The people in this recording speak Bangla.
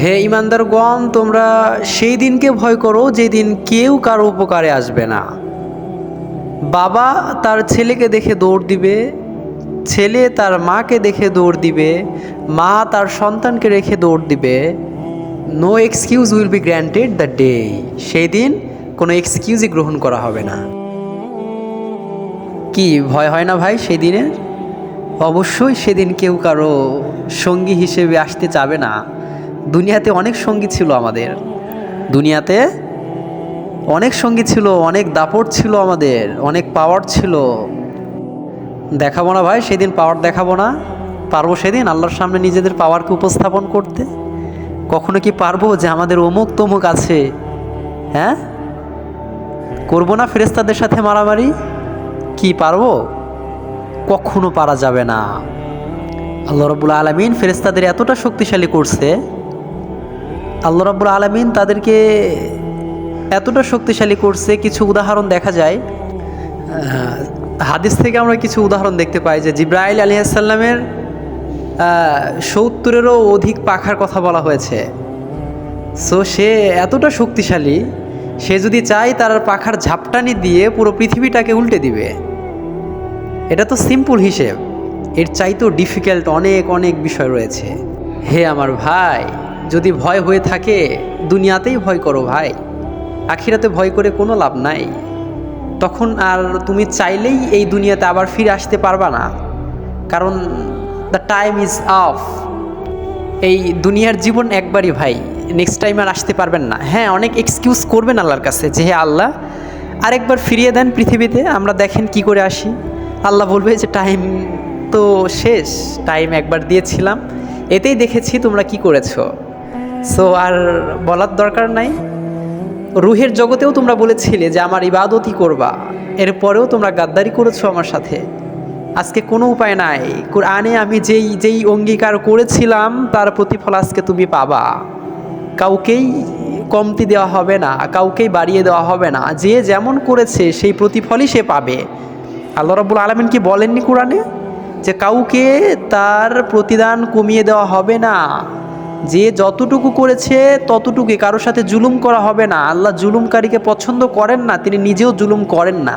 হে ইমানদারগণ, তোমরা সেই দিনকে ভয় করো যেদিন কেউ কারও উপকারে আসবে না। বাবা তার ছেলেকে দেখে দৌড় দিবে, ছেলে তার মাকে দেখে দৌড় দিবে, মা তার সন্তানকে রেখে দৌড় দিবে। No excuse will be granted the day সেই দিন কোনো এক্সকিউজই গ্রহণ করা হবে না। কি, ভয় হয় না ভাই সেই দিনের? অবশ্যই সেদিন কেউ কারও সঙ্গী হিসেবে আসতে চাবে না। দুনিয়াতে অনেক সঙ্গী ছিল আমাদের। দুনিয়াতে অনেক সঙ্গী ছিল, অনেক দাপট ছিল আমাদের, অনেক পাওয়ার ছিল। দেখাবো না ভাই, সেদিন পাওয়ার দেখাবো না। পারব সেদিন আল্লাহর সামনে নিজেদের পাওয়ারকে উপস্থাপন করতে। কখনো কি পারব যে আমাদের অমুক তমুক আছে? হ্যাঁ? করব না ফেরেস্তাদের সাথে মারামারি? কি পারব? কখনো পারা যাবে না। আল্লাহ রব্বুল আলমিন ফেরেস্তাদের এতটা শক্তিশালী করছে আল্লাহ রব্বুল আলমিন তাদেরকে এতটা শক্তিশালী করছে, কিছু উদাহরণ দেখা যায়। হাদিস থেকে আমরা কিছু উদাহরণ দেখতে পাই যে জিব্রাইল আলী আসাল্লামের সত্তরেরও অধিক পাখার কথা বলা হয়েছে। সো সে এতটা শক্তিশালী, সে যদি চায় তার পাখার ঝাপটানি দিয়ে পুরো পৃথিবীটাকে উল্টে দিবে। এটা তো সিম্পল হিসেব। এর চাইতেও ডিফিকাল্ট অনেক অনেক বিষয় রয়েছে। হে আমার ভাই, যদি ভয় হয়ে থাকে, দুনিয়াতেই ভয় করো ভাই। আখিরাতে ভয় করে কোনো লাভ নাই। তখন আর তুমি চাইলেই এই দুনিয়াতে আবার ফিরে আসতে পারবা না। কারণ দ্য টাইম ইজ অফ এই দুনিয়ার জীবন একবারই ভাই নেক্সট টাইম আর আসতে পারবেন না। হ্যাঁ অনেক এক্সকিউজ করবেন আল্লাহর কাছে যে, হে আল্লাহ, আরেকবার ফিরিয়ে দেন পৃথিবীতে, আমরা দেখেন কি করে আসি। আল্লাহ বলবে যে টাইম তো শেষ টাইম একবার দিয়েছিলাম। এতেই দেখেছি তোমরা কি করেছ। সো আর বলার দরকার নাই। রুহের জগতেও তোমরা বলেছিলে যে, আমার ইবাদতই করবা। এরপরেও তোমরা গাদ্দারি করেছ আমার সাথে। আজকে কোনো উপায় নাই। কোরআনে আমি যেই যেই অঙ্গীকার করেছিলাম, তার প্রতিফল আজকে তুমি পাবা। কাউকেই কমতি দেওয়া হবে না, কাউকেই বাড়িয়ে দেওয়া হবে না। যে যেমন করেছে, সেই প্রতিফলই সে পাবে। আল্লাহ রাব্বুল আলমিন কি বলেননি কোরআনে? যে কাউকে তার প্রতিদান কমিয়ে দেওয়া হবে না। যে যতটুকু করেছে ততটুকুই, কারোর সাথে জুলুম করা হবে না। আল্লাহ জুলুমকারীকে পছন্দ করেন না, তিনি নিজেও জুলুম করেন না।